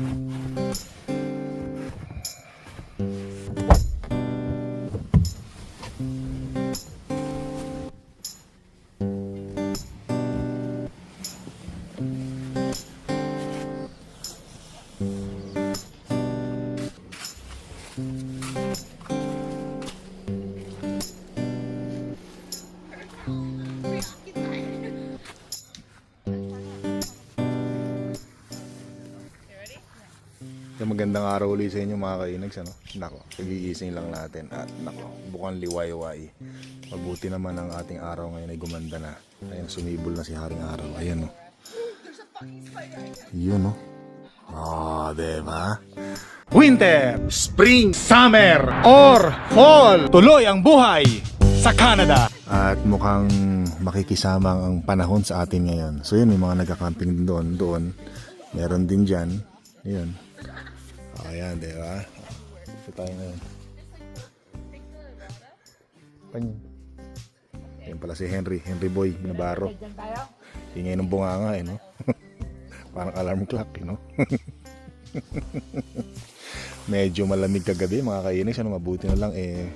Yung magandang araw ulit sa inyo mga kainags, ano? Nako, pagigising lang natin at nako, bukang liwayway. Mabuti naman ang ating araw ngayon ay gumanda na. Ayan, sumibol na si Haring Araw. Ayan, no. Yun, no. Ah, diba? Winter, Spring, Summer, or Fall. Tuloy ang buhay sa Canada. At mukhang makikisama ang panahon sa atin ngayon. So yun, may mga nagka-camping din doon. Doon, meron din dyan. Yun. Ayan, di ba? Ito tayo ngayon. Panyo. Ayan pala si Henry, Henry Boy Navarro. Ingay ng bunganga eh, no? Parang alarm clock, eh, no? Medyo malamig kagabi mga kainis. Ano, mabuti na lang eh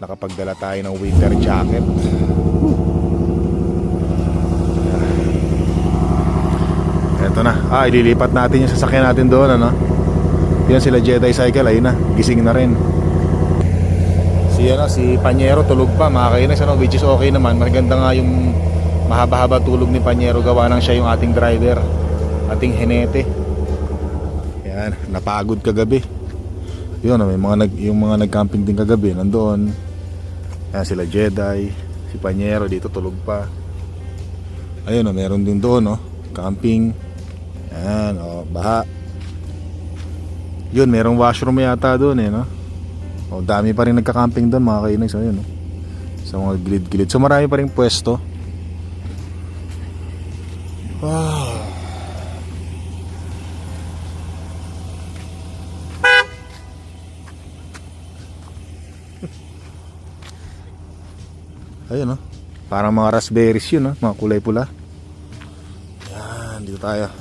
nakapagdala tayo ng winter jacket. Eto na. Ah, ililipat natin yung sasakyan natin doon, ano? Yan sila Jedi Cycle, ayun na. Gising na rin. Si ano, si Panyero tulog pa, mga kainis, ano, which is okay naman. Maganda nga yung mahaba-haba tulog ni Panyero gawa nang siya yung ating driver, ating henete. Yan, napagod kagabi. Yun, may mga nag, yung mga nag-camping din kagabi, nandoon. Yan sila Jedi, si Panyero dito tulog pa. Ayun, oh, meron din doon, no? Camping. Yan, oh, baha. Yun, merong washroom yata doon eh, no? O, dami pa rin nagka-camping doon, mga kainags. Ayun, no? Sa mga gilid-gilid. So, marami pa rin pwesto. Wow. Ayun, no? Parang mga raspberries yun, no? Mga kulay pula. Yan, dito tayo.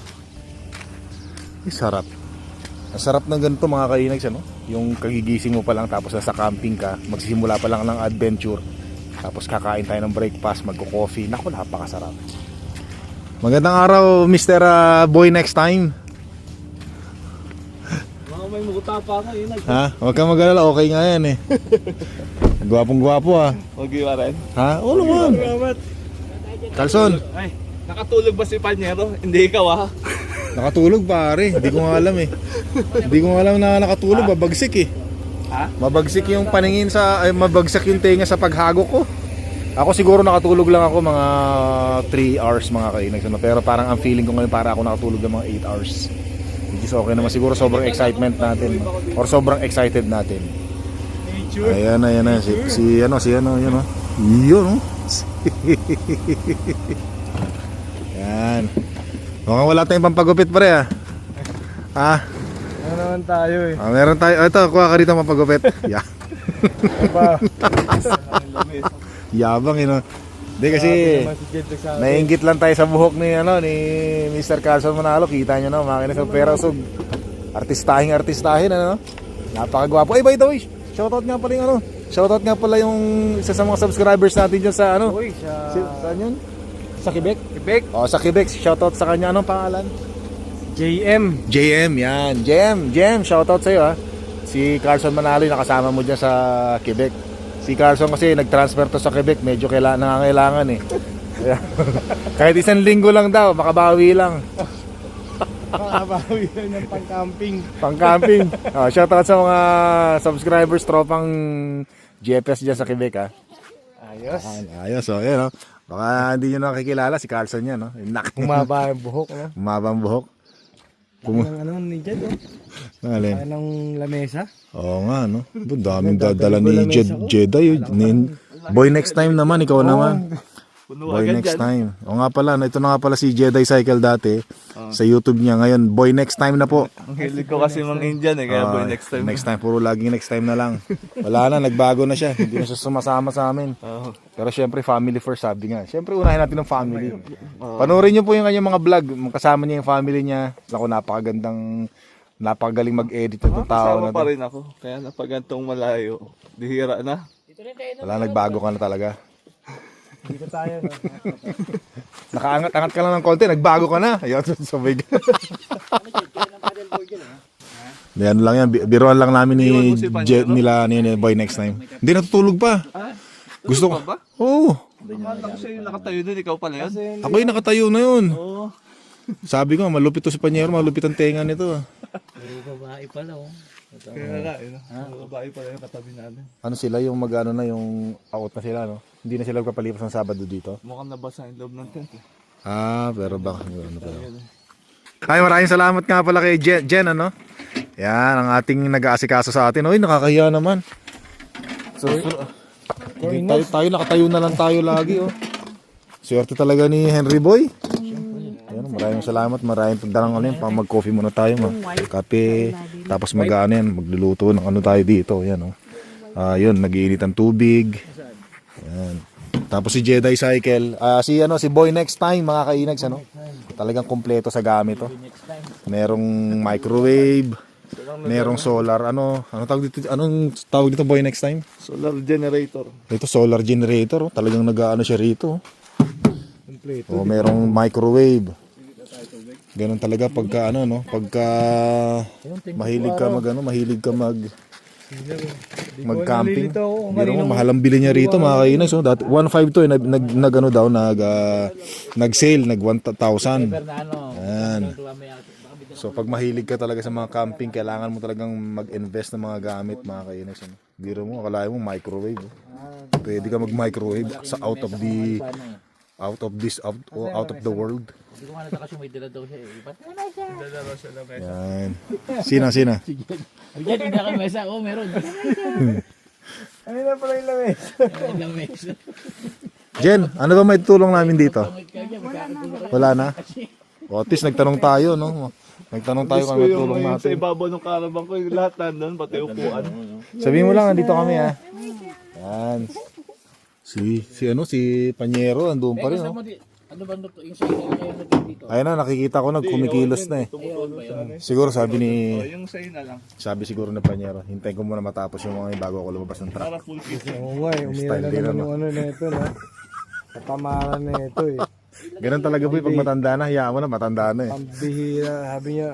Ay, sarap. Ang sarap ng ganito mga kainags, ano? Yung kagigising mo pa lang tapos nasa camping ka, magsisimula pa lang ng adventure. Tapos kakain tayo ng breakfast, magko-coffee. Naku, napakasarap. Magandang araw, Mr. uh, Boy Next Time. Mga may muta pa ako yun. Ha? Huwag kang mag-alala, okay nga yan eh. Gwapong gwapo ah. Huwag iwa rin. Ha? Oo naman. Kalson, Ay, nakatulog ba si Panyero? Hindi ikaw ah. nakatulog pare. Hindi ko nga alam eh. Hindi ko nga alam na nakatulog, babagsik eh. Ha? Mabagsik yung paningin sa, ay mabagsak yung tenga sa paghago ko. Ako siguro nakatulog lang ako mga 3 hours mga kainags. Ano? Pero parang ang feeling ko ngayon para ako nakatulog ng mga 8 hours. Which is okay naman. Siguro sobrang excitement natin. Or sobrang excited natin. Ayan, ayan na. Si, si ano, si ano, yun o. Yun o. Mukhang wala tayong pampagupit pare ah. Ah, Ano naman tayo eh. ah meron tayo. Ito, kuha ka rito pampagupit. Yeah. Ba? Yabang yun o. Hindi kasi sa nainggit lang tayo sa buhok ni ano ni Mr. Carlson Manalo. Kita nyo no, makina sa pera sug. Artistahing artistahin ano. Napakagwapo. Ay, by the way, shoutout nga pala yung ano. Shoutout nga pala yung isa sa mga subscribers natin dyan sa ano. Uy, sa... Si, saan yun? Sa Quebec? Quebec. Oh, sa Quebec. Shoutout sa kanya. Anong pangalan? JM. JM, yan. JM, JM, shoutout sa'yo ha. Si Carlson Manalo yung nakasama mo dyan sa Quebec. Si Carlson kasi nag-transfer to sa Quebec. Medyo kaila nangangailangan eh. Kahit isang linggo lang daw, makabawi lang. Makabawi na ng pang-camping. Pang-camping. Oh, shoutout sa mga subscribers, tropang GPS dyan sa Quebec ha. Ayos. Ayos, so yan oh. Baka hindi nyo nakikilala si Carlson yan, no? Nak. Bumaba yung buhok, no? Umabang buhok. Kung... Ang ano ni Jed, oh. Nalin. Kaya ng lamesa. Oo nga, no? Ang daming dadala ni Jed, Jedi. Nin- Boy, next time naman, ikaw naman. Puno Boy agad next yan. time. O nga pala, ito na nga pala si Jedi Cycle dati. Ah. Sa YouTube niya ngayon, Boy next time na po. Ang hilig ko kasi mga Indian eh, kaya boy Ah, next time. Next time, puro laging next time na lang. Wala na, nagbago na siya. Hindi na siya sumasama sa amin. Oo. Pero syempre, family first, sabi nga. Syempre, unahin natin ng family. Panoorin niyo po yung kanyang mga vlog. Kasama niya yung family niya. Ako, napakagandang, napakagaling mag-edit ng tao na Kasama pa to. rin ako. Kaya napagantong malayo. Dihira na. Wala, nagbago ka na talaga. Dito tayo. No? Nakaangat-angat ka lang ng konti, nagbago ka na. Ayun, sabay ka. Yan lang yan, bi- biruan lang namin ni Jet nila ni ni Boy next time. Hindi natutulog pa. Gusto ko. ba? Oo. Akala ko siya yung nakatayo dun, ikaw pala yun. Ako yung nakatayo na yun. Oo. Sabi ko, malupit to si Panyero, malupit ang tenga nito. ah. babae pala oh. Kaya nga, yun. Ang babae pala yung katabi namin. Ano sila yung magano na yung out na sila, no? Hindi na sila magpapalipas ng Sabado dito. Mukhang nabasa yung loob ng tent eh. Ah, pero baka ano pala. Ay, maraming salamat nga pala kay Jen, Jen ano? Yan, ang ating nag-aasikaso sa atin. Uy, nakakahiya naman. So, hindi tayo, tayo nakatayo na lang tayo lagi, oh. Swerte talaga ni Henry Boy. Maraming salamat. Maraming pagdalang ano yan. Pa mag-coffee muna tayo. Ma. Kape. Tapos mag ano yan. Magluluto ng ano tayo dito. Yan, oh. Ah, yun, nagiinit ang tubig. Yan. Tapos si Jedi Cycle. Ah, si ano, si Boy Next Time, mga kainags, ano? Talagang kompleto sa gamit, oh. Merong microwave. Merong solar, ano, ano tawag dito, anong tawag dito Boy Next Time? Solar generator. Ito solar generator, oh. talagang nag-ano siya rito. oh. Kompleto. O merong microwave. Ganun talaga pagka ano no, pagka mahilig ka mag ano, mahilig ka mag mag-camping. Biro mo, mahal ang bili niya rito mga kainis. Oh. Dati, 1.5 to eh. Nag, nag, nag ano daw, nag, ah, nag-sale, nag 1,000. Yan. So pag mahilig ka talaga sa mga camping, kailangan mo talagang mag-invest ng mga gamit mga kainis. Ano. Biro mo, akala mo microwave. oh. Pwede ka mag-microwave sa out of the out of this out, out of the world. Hindi ko nga natakas yung may dala daw siya eh. Ba't wala siya? Yan. Sina, sina. Diyan, hindi ako mesa. Oo, meron. Ano na pala yung lamesa? Lang mesa. Jen, ano ba may tulong namin dito? Wala na? O, at least nagtanong tayo, no? Nagtanong tayo kung ano may tulong yung sa natin. ibabaw ng karabang ko, yung lahat nandun, pati upuan. Sabihin mo lang, andito kami, ha? Yan. Si, si ano, si Panyero, andun pa rin, no? Ano ba ito? Yung sa'yo na kayo naging dito? Ayun na, nakikita ko, nagkumikilos na eh. Sa ano eh. Siguro sabi ni, Oh, yung sa'yo na lang. sabi siguro ni Panyero, hintayin ko muna matapos yung mga yun bago ako lumabas ng truck. Para full kit. Oo nga eh, umira na din, naman ano? yung ano na ito. Katamaran na ito eh. Ganun talaga po, pag matanda na, hayaan mo na, matanda na eh. Ang bihira, sabi niya,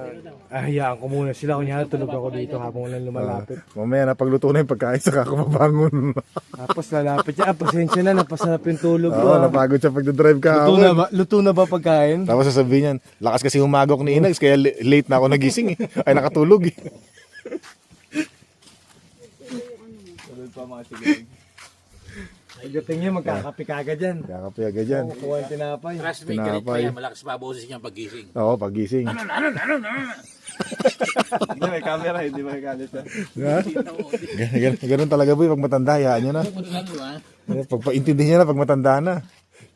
ah, hayaan ko muna sila. Kunyari tulog ako dito habang walang lumalapit. Mamaya na, pagluto na yung pagkain, saka ako mabangon. Tapos lalapit siya, ah, pasensya na, napasarap yung tulog ko. Oo, ah. napagod siya pagdadrive ka. Luto na ba, luto na ba pagkain? Tapos sasabihin niyan, lakas kasi humagok ni Inags, kaya late na ako nagising eh. Ay, nakatulog eh. Tulad pa mga sigarig. Pagdating niya, magkakape kagad yan. Kaya kapaya ganyan. Kukuha yung tinapay. Trust me, galit Tinapay. yan. Malakas pa boses niya pagising. Oo, pagising. Hindi may camera, hindi may galit ah. Ha? Gan- gan- Ganun talaga boy, pag matanda, hayaan nyo na. Ano? Pag paintindihin nyo na, pag matanda na.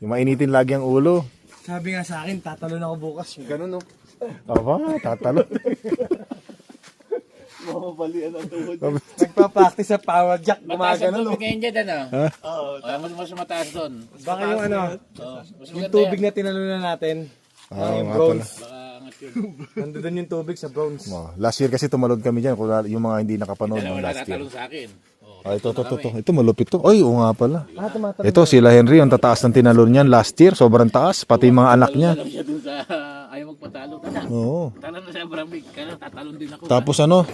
Yung mainitin lagi ang ulo. Sabi nga sa akin, tatalon ako bukas. Ganun no. Aba, tatalo. Mamabalian ang tuhod. Nagpa-practice sa power jack, Mataas ang gumagano no. tubig ngayon dyan, ano? Ha? Oo, O, mas mas mataas doon. Baka yung ano, Oo, mas yung maganda tubig na tinalunan natin. Oo, yung nga pala. bronze. Baka angat yun. Nandun yung tubig sa bronze. Oh, last year kasi tumalon kami dyan, kung yung mga hindi nakapanood Dalawa ng na last year. tatalong sa akin. Ah, ito, ito, ito, ito. Ito, malupit to. Ay, oo nga pala. Ah. Ito, sila Henry, ang tataas ng tinalon niyan last year. Sobrang taas. Pati yung mga anak niya. Alam siya dun sa ayaw magpatalo. Tala, Oo. talon na sa Bramig. Kaya tatalon din ako. Tapos ano,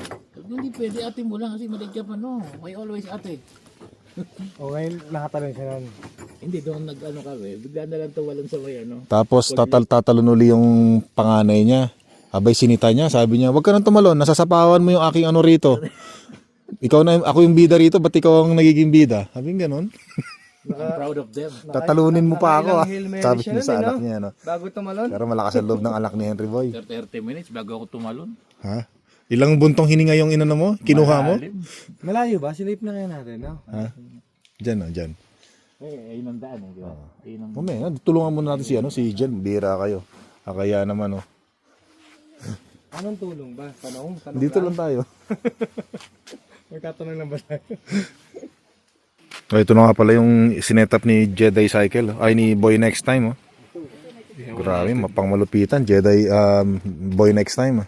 Hindi pwede ate mo lang kasi malig ka pa no. May always ate. O ngayon, nakatalon siya nun. Hindi doon nag ano kami. Bigla na lang tawalan sa may ano. Tapos tatal tatalon uli yung panganay niya. Abay sinita niya, sabi niya, "Wag ka nang tumalon, nasasapawan mo yung aking ano rito." ikaw na ako yung bida rito, ba't ikaw ang nagiging bida? Sabi ng ganun. I'm proud of them. Tatalunin mo pa ako. ah. Nakailang Hail Mary Sabi siya niya nun, sa eh, anak no? niya, no. Bago tumalon. Pero malakas ang loob ng anak ni Henry Boy. 30 minutes bago ako tumalon. Ha? Ilang buntong hininga yung inano mo? Kinuha mo? Malalim. Malayo ba? Silip na kaya natin, no? Ha? Diyan, oh, diyan. Eh, ayun ang daan eh, di ba? Ayun ang... Mamaya, tulungan muna natin si ano, si Jen, bira kayo. Ah, kaya naman oh. Anong tulong ba? Tanong? Tanong Dito lang tayo. Magtatanong lang ba tayo? Oh, ito na nga pala yung sinetap ni Jedi Cycle. Ay, ni Boy Next Time. Oh. Grabe, mapang malupitan. Jedi um, Boy Next Time. ah.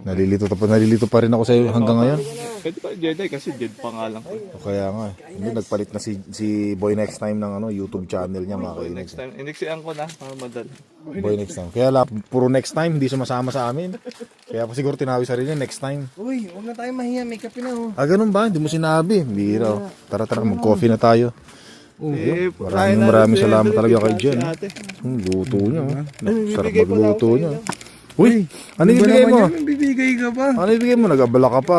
Nalilito, pa, nalilito pa rin ako sa hanggang ngayon. Pwede pa Jedi kasi Jed pa nga lang. O kaya nga, eh. hindi nagpalit na si, si Boy Next Time ng ano, YouTube channel niya mga kainex. Next time, iniksian ko na para madal. Boy Next Time. Kaya la, puro next time, hindi sumasama sa amin. Kaya pa siguro tinawi sa rin niya, next time. Uy, huwag na tayo mahiya. May kape na oh. Ah, ganun ba? Hindi mo sinabi. Bira. oh. Tara, tara, mag-coffee na tayo. Eh, Maraming maraming salamat talaga kay Jen. Hmm, luto niya. oh. Sarap magluto niya. Uy, ano ibigay mo? May bibigay ka pa. Ano ibigay mo? Nagabala ka pa.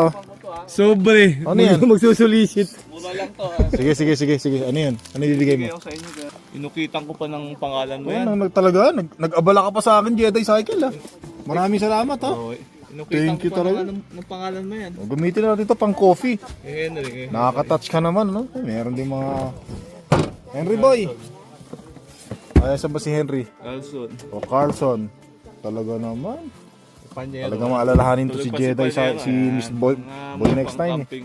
Sobre. Ano yan? Magsusulisit. Mura lang to. ah. Sige, sige, sige, sige. Ano yan? Ano ibibigay mo? Bigay ko sa inyo. kaya Inukitan ko pa ng pangalan mo Ayan, yan. nag, talaga, nag, nag-abala ka pa sa akin, Jedi Cycle ah. Maraming salamat ha. Oo, Inukitan Thank you ko pa talaga. ng, ng pangalan mo yan. O, Gamitin natin ito pang coffee. Eh, Henry. Eh. Nakaka-touch ka naman, no? Eh, Meron din mga... Henry boy! Ay, saan ba si Henry? Carlson. O Carlson. Talaga naman. Panyero. Talaga maalalahanin to si Jedi sa, si eh. Miss Boy, Mga Boy next time. eh.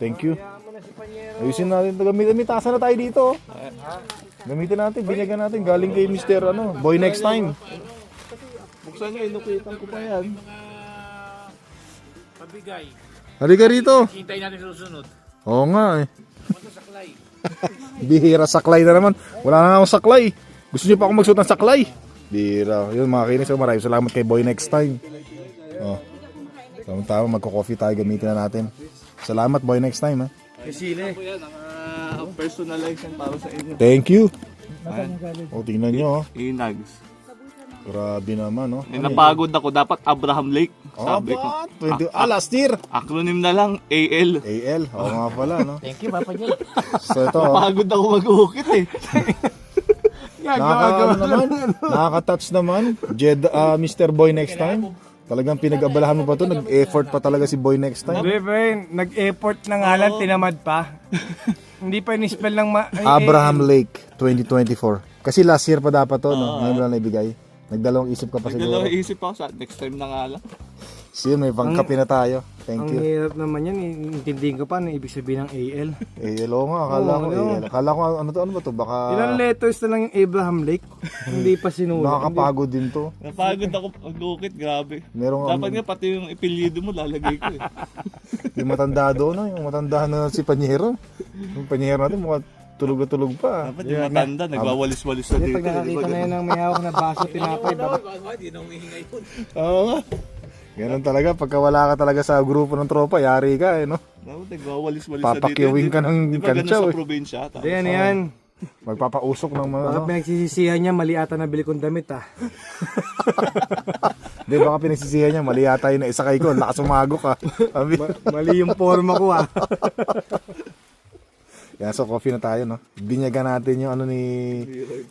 Thank you. Ayusin natin. ito. Gamitin, may tasa na tayo dito. Gamitin natin, binyagan natin. Galing kay Mr. Ano, Boy next time. Buksan nyo, inukitan ko pa yan. Pabigay. Halika rito. Hintay natin sa susunod. Oo nga eh. Bihira saklay na naman. Wala na akong saklay. Gusto niyo pa ako magsuot ng saklay? Bihira. Yun mga kinis. So, maraming salamat kay Boy next time. Oh. Tama tama magko-coffee tayo gamitin na natin. Salamat Boy next time ha. Sile. Ito yan, ang ah, personalized yan para sa inyo. Thank you. O tingnan nyo oh. Inags. Grabe naman oh. Eh, napagod ako. Dapat Abraham Lake. Oh, Sabi ko. ba? 20, ah, last year. Acronym na lang, AL. AL. Oo nga pala no. Thank you, Papa Jay. So ito oh. Napagod ako mag-uukit eh. Nakaka, ano naman, nakaka-touch naman. Jed, ah, Mr. Boy next time. Talagang pinag-abalahan mo pa to. Nag-effort pa talaga si Boy next time. Hindi pa yun. Nag-effort na nga lang, tinamad pa. Hindi pa ni-spell lang ma... ay, Abraham Lake 2024. Kasi last year pa dapat to, no? Ngayon mo lang naibigay. Nagdalawang isip ka pa siguro. Nagdalawa isip ako sa next time na nga lang. So yun, may pangkapi na tayo. Thank Ang you. hirap naman yan, intindihin ko pa ano ibig sabihin ng AL. Eh, hello nga. Akala ko, Oo, ano? eh, akala ko, ano to, ano ba to? Baka Ilang letters na lang yung Abraham Lake? Hindi pa sinulat. nakakapagod din to. Napagod ako mag-uukit, grabe. Merong Dapat nga pati yung ipilyido mo lalagay ko eh. yung matanda doon, no? yung matanda na si Panyero. Yung Panyero natin, mukhang tulog na tulog pa. Dapat yung matanda, nagwawalis-walis na Hindi, dito. pag nakakita na yan ng may hawak na baso, tinapay, dapat Oo nga. Ganun talaga, pagka wala ka talaga sa grupo ng tropa, yari ka eh, no? Dapat nagwawalis-walis. Papakiwing ka ng Di ba ganun kantsaw sa eh. probinsya? Tapos, Hindi, yan yan. Magpapausok ng mga, Baka ano? pinagsisisihan niya, mali ata na bili kong damit ah. Di baka pinagsisihan niya, mali yata yun na isakay ko, lakas umago ka. Sabi, Mali yung forma ko ah. yan, so coffee na tayo, no? Binyagan natin yung ano ni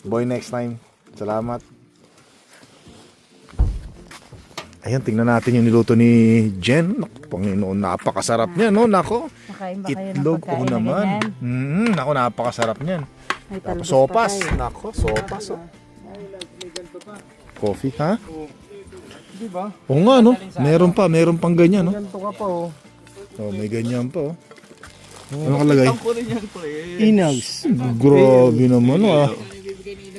Boy next time. Salamat. Ayan, tingnan natin yung niluto ni Jen. Naku, Panginoon, napakasarap niya, no? Nako. Makain ba kayo ng Itlog ko pagkain na naman. ganyan? Mm, nako, napakasarap niyan. May Tapos talbos sopas. pa kayo. Nako, sopas. Oh. Coffee, ha? Di ba? Oo nga, no? Meron pa, meron pang ganyan, no? Ganito ka pa oh. Oh, may ganyan pa, oh. Ano kalagay? Puro yan, pre. Inags. Grabe naman, ah.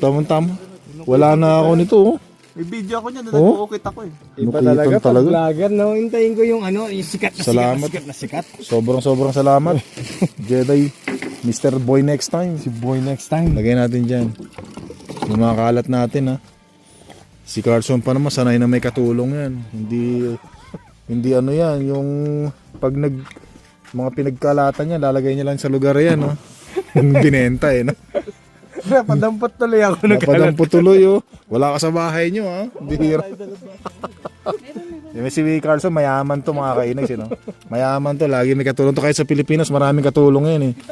Tama-tama. Wala na ako nito, oh. May video ako niyan, Oh? nag-uukit ako eh. Iba Nukitan talaga, talaga. vlogger, no? Hintayin ko yung ano, yung sikat na Salamat. sikat na sikat. Sobrang sobrang salamat. Jedi, Mr. Boy next time. Si boy next time. Lagay natin dyan. Yung mga kalat natin, ha. Si Carson pa naman, sanay na may katulong yan. Hindi, hindi ano yan, yung pag nag, mga pinagkalatan niya, lalagay niya lang sa lugar yan, no. Yung binenta, eh, no. Napadampot tuloy ako nagkalat. Napadampo tuloy, oh. Wala ka sa bahay niyo, ha. Bihira. Yung si Carlson, mayaman to mga kainags, eh, no? Mayaman to, lagi may katulong to. Kahit sa Pilipinas, maraming katulong yan, eh.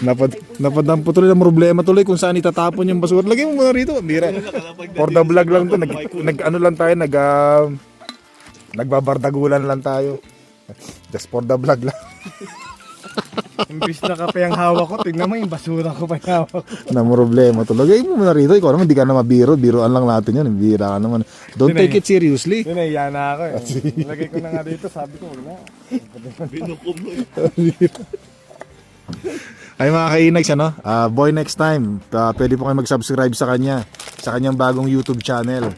Napad, napadampo tuloy ng problema tuloy kung saan itatapon yung basura. Lagay mo muna rito, bira. For the vlog lang to, nag, nag ano lang tayo, nag ah, nagbabardagulan lang tayo. Just for the vlog lang. Imbis na kape ang hawak ko, tignan mo yung basura ko pa yung hawak ko. na problema tulog. Ay mo na rito. Ikaw naman, di ka na mabiro. Biroan lang natin yan. Bira ka naman. Don't take it seriously. Yun ay, yan na ako eh. Lagay ko na nga dito, sabi ko, wala. Binukom mo eh. Ay mga kainags, ano? Ah, boy next time, ah, pwede po kayo mag-subscribe sa kanya. Sa kanyang bagong YouTube channel.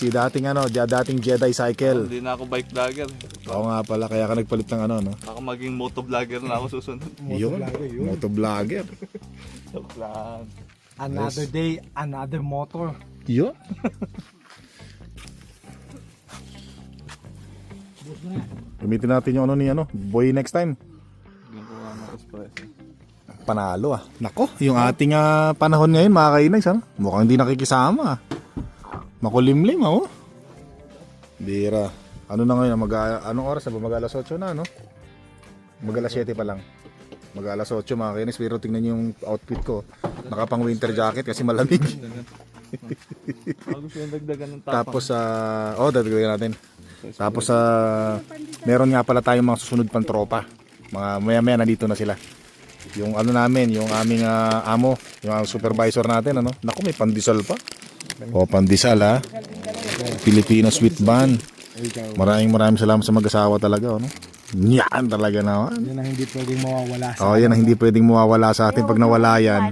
Si dating ano, di- dating Jedi Cycle. Hindi na ako bike vlogger. Oo nga pala, kaya ka nagpalit ng ano, no? Ako maging moto vlogger na ako susunod. Yun, motovlogger. Joke lang. Another day, another motor. Yun. Gamitin natin yung ano ni ano, boy next time. Panalo ah. Nako, yung ating ah, panahon ngayon mga kainags, ano? Mukhang hindi nakikisama ah. Makulimlim ah, oh. Bira. Ano na ngayon? Mag, anong oras na ba? Mag alas 8 na, no? Mag alas 7 pa lang. Mag alas 8 mga kainis. Pero tingnan niyo yung outfit ko. Nakapang winter jacket kasi malamig. Ako gusto yung dagdagan ng tapang. Tapos sa... oh, dadagdagan natin. Tapos sa... meron nga pala tayong mga susunod pang tropa. Mga maya-maya nandito na sila. Yung ano namin, yung aming ah, amo, yung supervisor natin, ano? Naku, may pandesal pa. O, pandesal ha. Filipino sweet bun. Maraming maraming salamat sa mag-asawa talaga, ano? Yan talaga na. Yan ang hindi pwedeng mawawala sa Oh, yan ang hindi pwedeng mawawala sa atin pag nawala yan.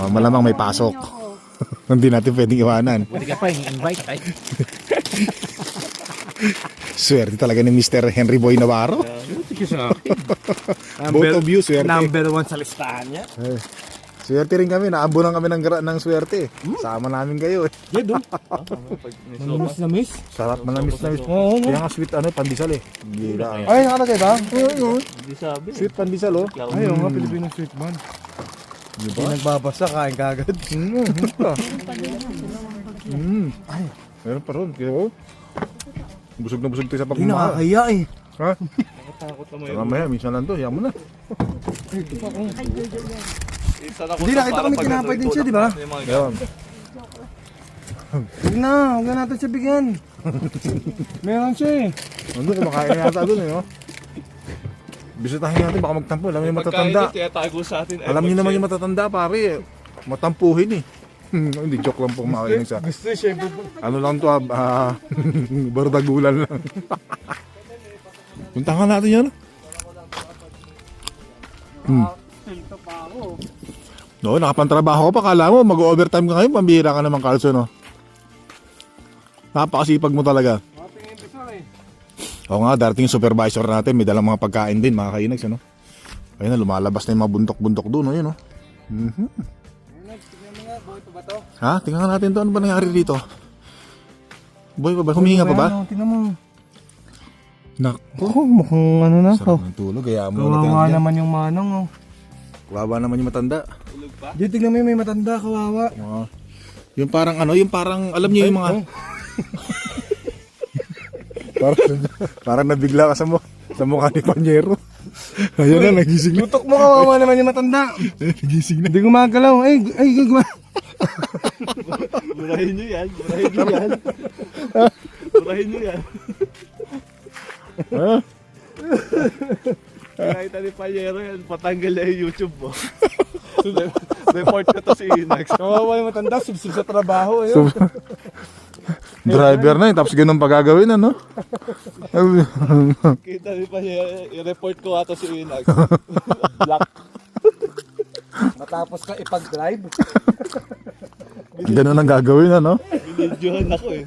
Oh, malamang may pasok. hindi natin pwedeng iwanan. Pwede ka pa invite ay. Swerte talaga ni Mr. Henry Boy Navarro. Both of you, swerte. Number one sa listahan niya. Eh, swerte rin kami. Naambunan kami ng, gra- ng swerte. Sama namin kayo. Eh. Yeah, doon. Manamis na miss. Sarap manamis na. Oo, Kaya nga sweet ano, pandesal eh. Gila. Ay, nakalagay ba? Hindi sabi. Sweet pandesal oh. Ay, oo nga, Pilipino sweet man. Di Hindi nagbabasa, kain kagad. Mm. Mm. Ay, meron pa ron. Kaya oh. Busog na busog tayo sa Hindi pagmamahal. nakakaya eh. Ha? Nakatakot naman Sa yun. mamaya, minsan lang to. Hiya mo na. Na ko Hindi, nakita ko may tinapay din siya, di ba? Ayun. Huwag na, huwag na natin siya bigyan. Meron siya eh. Nandun, kumakain na yata dun eh. Oh. Bisitahin natin, baka magtampo. Alam niyo matatanda. tinatago sa atin. Alam niyo naman yung matatanda, pare. eh. Matampuhin eh. Hindi, joke lang po makinig sa... Gusto siya. Ano lang to, ah, ah, bardagulan lang. Puntahan natin yan. Hmm. No, nakapantrabaho ka pa. Kala mo, mag-overtime ka ngayon. Pambihira ka naman, Carlson, no? Napakasipag mo talaga. Oo nga, darating yung supervisor natin. May dalang mga pagkain din, mga kainags, ano? Ayun na, lumalabas na yung mga buntok-buntok doon, ayun, no? Mhm. Ha? Tingnan natin to. Ano ba nangyari dito? Boy pa ba? Humihinga pa ba? Tingnan mo. Nako. Mukhang ano na Sarap ng tulog. Kaya mo Kawawa naman yung manong oh. Kawawa naman yung matanda. Di, tignan mo yung may matanda, kawawa. Oo. Yung parang ano, yung parang, alam niyo yung mga... parang, parang nabigla ka sa, mu sa mukha ni Panyero. Ayun na, nagising na. Tutok mo, kawawa naman yung matanda. nagising na. Hindi gumagalaw. Ay, ay, gumagalaw. Burahin nyo yan. Burahin nyo yan. Burahin nyo yan. Ha? Kahit ni Panyero yan, patanggal na yung YouTube mo. Report ko to si Inax. Kawawa yung matanda, sibsib sa trabaho. So, Ayun. driver na eh, tapos ganun pa gagawin, ano? Kita ni Panyero, i-report ko nga to si Inax. Black. Matapos ka ipag-drive. ganun ang gagawin, ano? Binidyohan ako eh.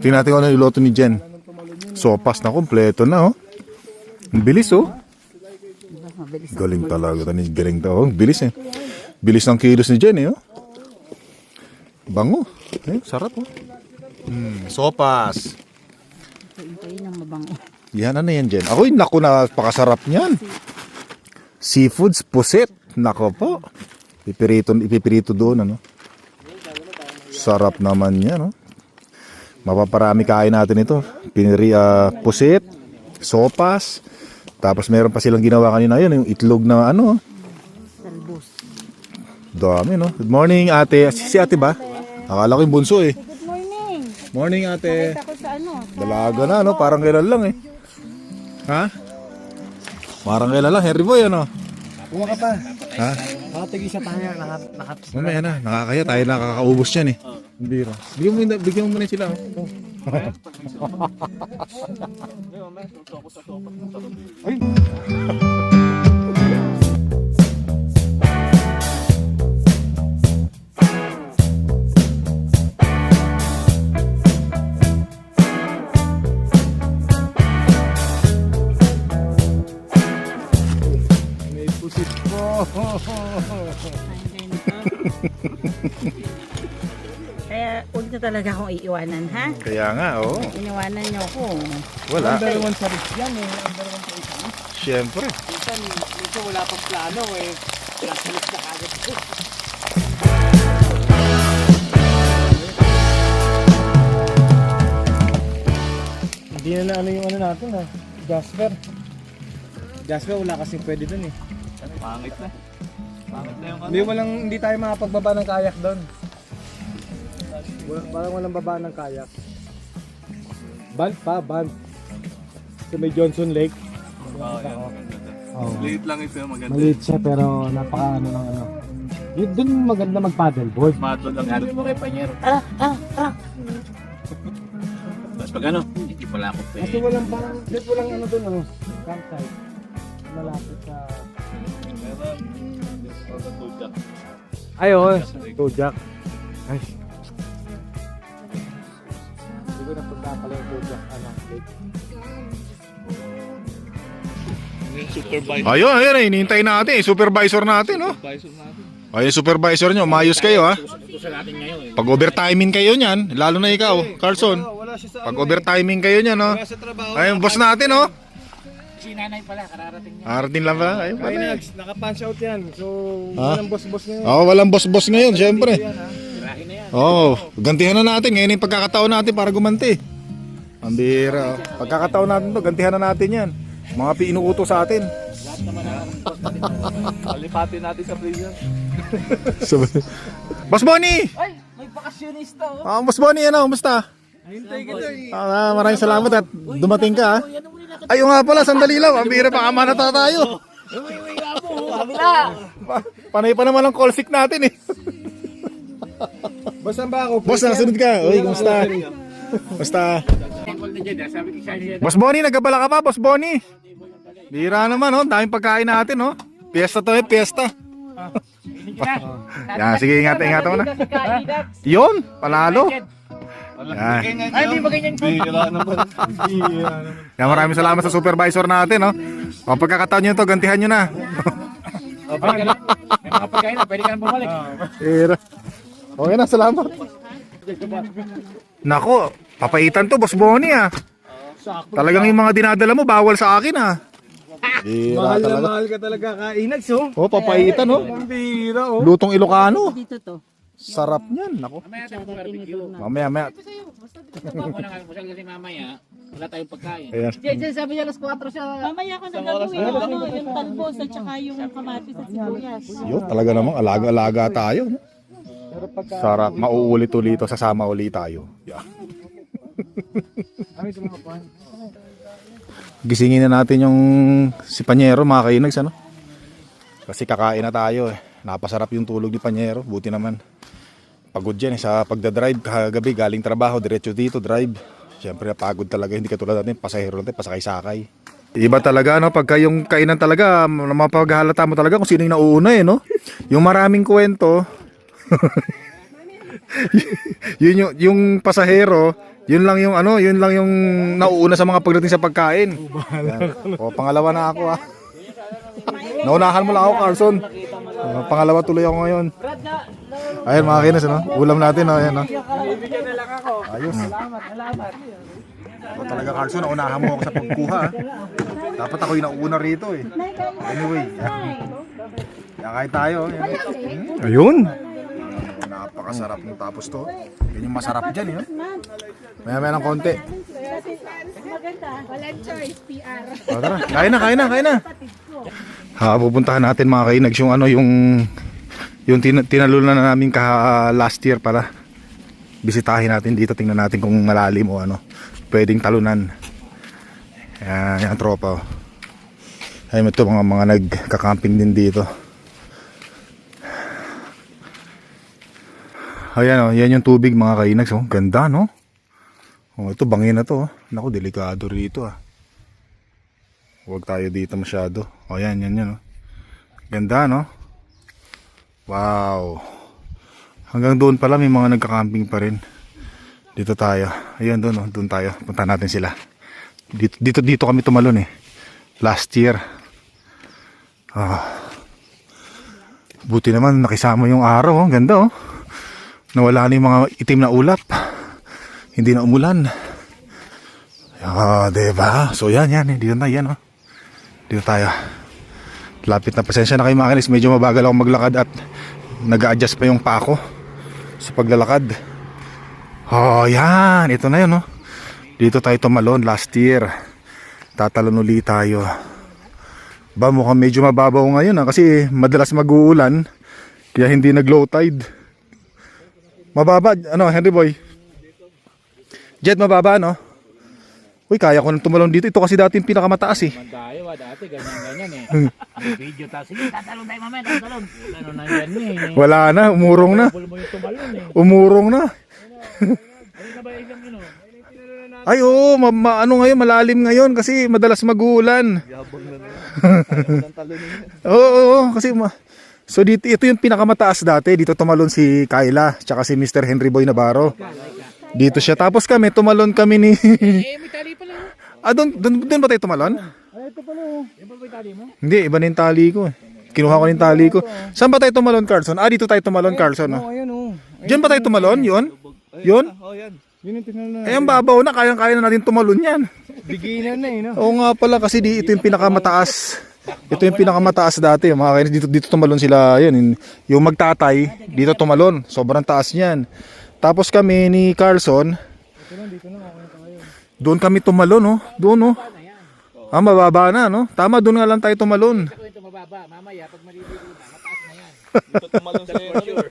Tingnan natin kung ano yung loto ni Jen. Sopas na kompleto na, oh. Ang bilis, oh. Galing talaga. Ni galing to. Oh, bilis, eh. Bilis ng kilos ni Jen, eh, oh. Bango. Eh, sarap, oh. Hmm, sopas. Hintayin ng mabango. Yan, ano yan, Jen? Ako, naku, napakasarap niyan. Seafoods puset. Nako po. Ipirito, ipipirito doon, ano? Sarap naman yan, no? Mapaparami kain natin ito. Piniri, ah, puset, sopas, tapos meron pa silang ginawa kanina yun, yung itlog na ano. Dami, no? Good morning, ate. Si, si ate ba? Akala ko yung bunso, eh. Good morning. Morning, ate. Ako sa ano? Dalaga na, no? Parang kailan lang, eh. Ha? Parang kailan lang, Henry Boy, ano? Kuha ka pa. Ha? Nakatig isa tayo. Nakat, nakat. Mamaya na, nakakaya tayo nakakaubos yan eh. Hindi ra. Bigyan mo, yun- bigyan mo muna sila. Oh. May pusit po. Kaya huwag na talaga akong iiwanan, ha? Kaya nga, oo. Iniwanan niyo ako. Wala. Number one sa Rich yan eh. Number one sa isa. Siyempre. Minsan, minsan wala pang plano eh. Nasalit na agad. Hindi na na ano yung ano natin ha. Jasper. Jasper wala kasing pwede dun eh. Pangit na. Hindi walang hindi tayo makapagbaba ng kayak doon. Wala, parang walang baba ng kayak. Band pa, band. Sa may Johnson Lake. Oo, yan. maganda. Oh. Lang ito yung maganda. Maliit siya pero napaka ano ng ano. Yun doon maganda mag paddleboard. Mato lang. Sabi mo kay Panyero. Ah, ah, ah. Tapos pag ano, hindi pala ako Kasi pwede. walang parang, dito walang ano doon ano, campsite. Malapit sa... Meron. The tujak. Ay, oo. Tujak. Ay. Hindi ko na pagkakala yung tujak. Ano, supervisor. Ayun, ayun, eh, hinihintay natin. eh, Supervisor natin, oh. Supervisor natin. Ayun, supervisor nyo. Mayos kayo, ha. Eh. Pag overtiming kayo niyan, lalo na ikaw, Carlson. Sa Pag overtiming kayo niyan, oh. sa trabaho. Ayun, boss natin, oh. Si nanay pala, kararating niya. Arating lang ba? Ayun pala. Pinags, naka-punch out yan. So, Ha? walang boss-boss ngayon. Oo, walang boss-boss ngayon, syempre. Tirahin na yan. Oo, gantihan na natin. Ngayon yung pagkakataon natin para gumanti. Ang bira. oh. Pagkakataon natin to, gantihan na natin yan. Mga pinuuto sa atin. Palipatin natin sa prison. Boss Bonnie! Ay, may bakasyonista oh. Ah, Boss Bonnie, ano, kumusta? Hintay kita eh. Ah, maraming salamat at dumating ka. ah. Ay, oo nga pala, sandali lang. Ang bira, baka manata tayo. Pa- Panay pa naman ang call sick natin eh. Boss, saan ba ako? Boss, nasunod ka. Uy, kumusta? Kumusta? Ah. Boss Bonnie, nagabala ka pa, Boss Bonnie? Bira naman, oh. Daming pagkain natin, oh. Piyesta to, eh, piyesta. Yan, sige, ingatan, ingatan mo na. Yun, panalo. Yan. Ay, hindi ba ganyan po? Bira naman. Yan, maraming salamat sa supervisor natin, oh. O, pagkakataon nyo to, gantihan nyo na. O, balik ka na. May mga pagkain na, pwede ka na bumalik. Bira. Okay na, salamat. Nako, papaitan to, Boss Bonnie, ah. Talagang yung mga dinadala mo, bawal sa akin, ah. Bira Mahal na talaga. mahal ka talaga kainags, oh. Oh, papaitan, oh. Bira, oh. Lutong Ilocano. Dito to. Sarap niyan, nako. Mamaya tayo barbecue. Mamaya, mamaya. Mo lang almusal kasi mamaya, wala tayong pagkain. Ayan. sabi niya alas 4 siya. Mamaya ko na gagawin yung, ano, yung talbos at saka yung kamatis at sibuyas. Yo, talaga namang alaga-alaga tayo. Sarap, mauulit-ulit to, sasama ulit tayo. Yeah. Kami. Gisingin na natin yung si Panyero, mga kainags, ano? Kasi kakain na tayo eh. Napasarap yung tulog ni Panyero, buti naman. Pagod yan eh, sa pagdadrive kagabi, galing trabaho, diretso dito, drive. Siyempre pagod talaga, hindi katulad natin, pasahero natin, pasakay-sakay. Iba talaga, no? Pagka yung kainan talaga, mapaghalata mo talaga kung sino yung nauuna eh, no? Yung maraming kwento, yun yung, yung pasahero, yun lang yung ano, yun lang yung nauuna sa mga pagdating sa pagkain. O, pangalawa na ako ah. Naunahan mo lang ako, Carson. O, pangalawa tuloy ako ngayon. Ayun mga kinas, ano? Ulam natin, oh, ayan, oh. Ayos. Ako talaga, Carson, naunahan mo ako sa pagkuha. ah. Dapat ako yung nauna rito eh. Anyway, yan. Yan kahit tayo. oh, Yan. Ayun. Napakasarap ng tapos to. Yan yung masarap dyan, oh. Maya maya ng konti. Walang choice, PR. O, tara, kain na, kain na, kain na. Ha, pupuntahan natin mga kainags yung ano, yung yung tin tinalunan na namin ka last year para bisitahin natin dito, tingnan natin kung malalim o ano, pwedeng talunan. Yan, ang tropa. oh. Ay, ito mga mga nagka-camping din dito. Ayan oh, yan yung tubig mga kainags oh. Ganda no? Oh, ito bangin na to oh. Naku, delikado rito ah. Huwag tayo dito masyado. Oh, yan, yan, yan oh. Ganda no? Wow. Hanggang doon pala may mga nagka-camping pa rin. Dito tayo. Ayan doon oh, doon tayo. Punta natin sila. Dito, dito, dito kami tumalon eh. Last year. Ah. Buti naman nakisama yung araw. Oh. Ganda oh. Nawala na yung mga itim na ulap. Hindi na umulan. Ah, diba? So yan, yan. Dito na, yan oh. Dito tayo. Lapit na pasensya na kayo mga kanis. Medyo mabagal ako maglakad at nag-a-adjust pa yung pa ako sa paglalakad. Oh, yan. Ito na yun, oh. Dito tayo tumalon last year. Tatalon ulit tayo. Ba, mukhang medyo mababaw ngayon, ah, kasi madalas mag-uulan. Kaya hindi nag-low tide. Mababa, ano, Henry Boy? Jet, mababa, no? Uy, kaya ko nang tumalon dito. Ito kasi dati yung pinakamataas, eh. Tayo ah, dati ganyan-ganyan eh. May video tayo. Sige, tatalon tayo mamaya, tatalon. Ano na yan eh. Wala na, umurong na. Eh. Umurong na. Ano ba oh? Ay, oo, ma- ma- ano ngayon, malalim ngayon kasi madalas mag-uulan. Yabang na oo, oo, kasi ma- So dito ito yung pinakamataas dati. Dito tumalon si Kyla, tsaka si Mr. Henry Boy Navarro. Dito siya. Tapos kami tumalon kami ni Eh, may tali pala. Ah, doon doon doon ba tayo tumalon? Ay, ito pala oh. Yan ba yung tali mo? Hindi, iba na yung tali ko. eh. Kinuha ko na yung tali ko. Saan ba tayo tumalon, Carlson? Ah, dito tayo tumalon, Carlson. Oh, Oh. ayun oh. Diyan ba tayo tumalon? Yun? Yun? Oh, yan. Yun yung tingnan na. Eh, ang babaw na. Kayang-kaya na natin tumalon yan. Biginan na eh, no? Oo nga pala kasi di, ito yung pinakamataas. Ito yung pinakamataas dati. Mga kainis dito dito tumalon sila. Yan, yung- magtatay dito tumalon. Sobrang taas niyan. Tapos kami ni Carlson doon kami tumalon, oh. Doon, oh. Ah, mababa na, no? Tama, doon nga lang tayo tumalon. Ito mababa. Mamaya, pag maliligo na, mataas na yan. Dito tumalon sa sure.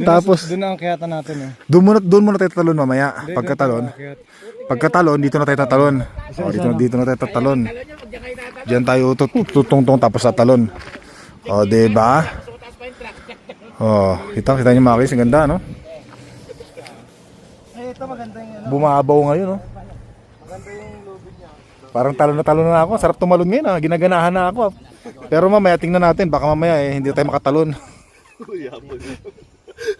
Tapos, Doon na ang kayata natin eh. doon muna, doon muna tayo tatalon mamaya. Pagkatalon. Pagkatalon, dito na tayo tatalon. Oh, dito, dito na tayo tatalon. Diyan tayo tut- tutungtong tapos tatalon. O, diba? pa yung track. Oh, kita, kita niyo mga guys, ang ganda, no? Yung ano. Bumabaw ngayon, no? Maganda yung lubid niya. Parang talon na talon na ako. Sarap tumalon ngayon, ah. Ginaganahan na ako. Pero mamaya, tingnan natin. Baka mamaya, eh, hindi tayo makatalon.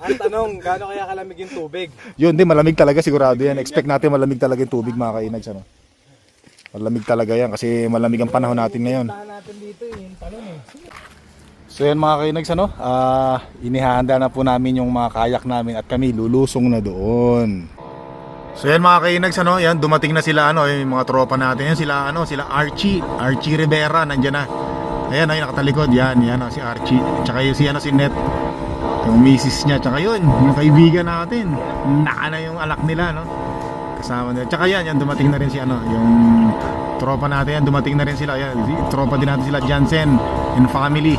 Ang tanong, gaano kaya kalamig yung tubig? Yun, di, malamig talaga sigurado yan. Expect natin malamig talaga yung tubig, mga kainags, ano? Malamig talaga yan kasi malamig ang panahon natin ngayon. Tahan natin dito eh, yung eh. So yan mga kainags, ano? Ah, inihahanda na po namin yung mga kayak namin at kami lulusong na doon. So yan mga kainags, ano? Yan, dumating na sila, ano? Yung mga tropa natin. Yan sila, ano? Sila Archie. Archie Rivera, nandyan na. Ayan, ay nakatalikod. Yan, yan, oh, si Archie. Tsaka yung si, ano, si Net. Yung misis niya. Tsaka yun, yung kaibigan natin. Naka na yung alak nila, no? Kasama nila. Tsaka yan, yan, dumating na rin si, ano, yung tropa natin yan. Dumating na rin sila. Yan, tropa din natin sila, Jansen and family.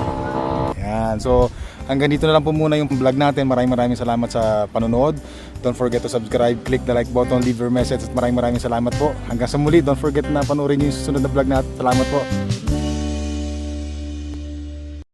Yan. So, hanggang dito na lang po muna yung vlog natin. Maraming maraming salamat sa panonood. Don't forget to subscribe, click the like button, leave your message at maraming maraming salamat po. Hanggang sa muli, don't forget na panoorin yung susunod na vlog natin. Salamat po.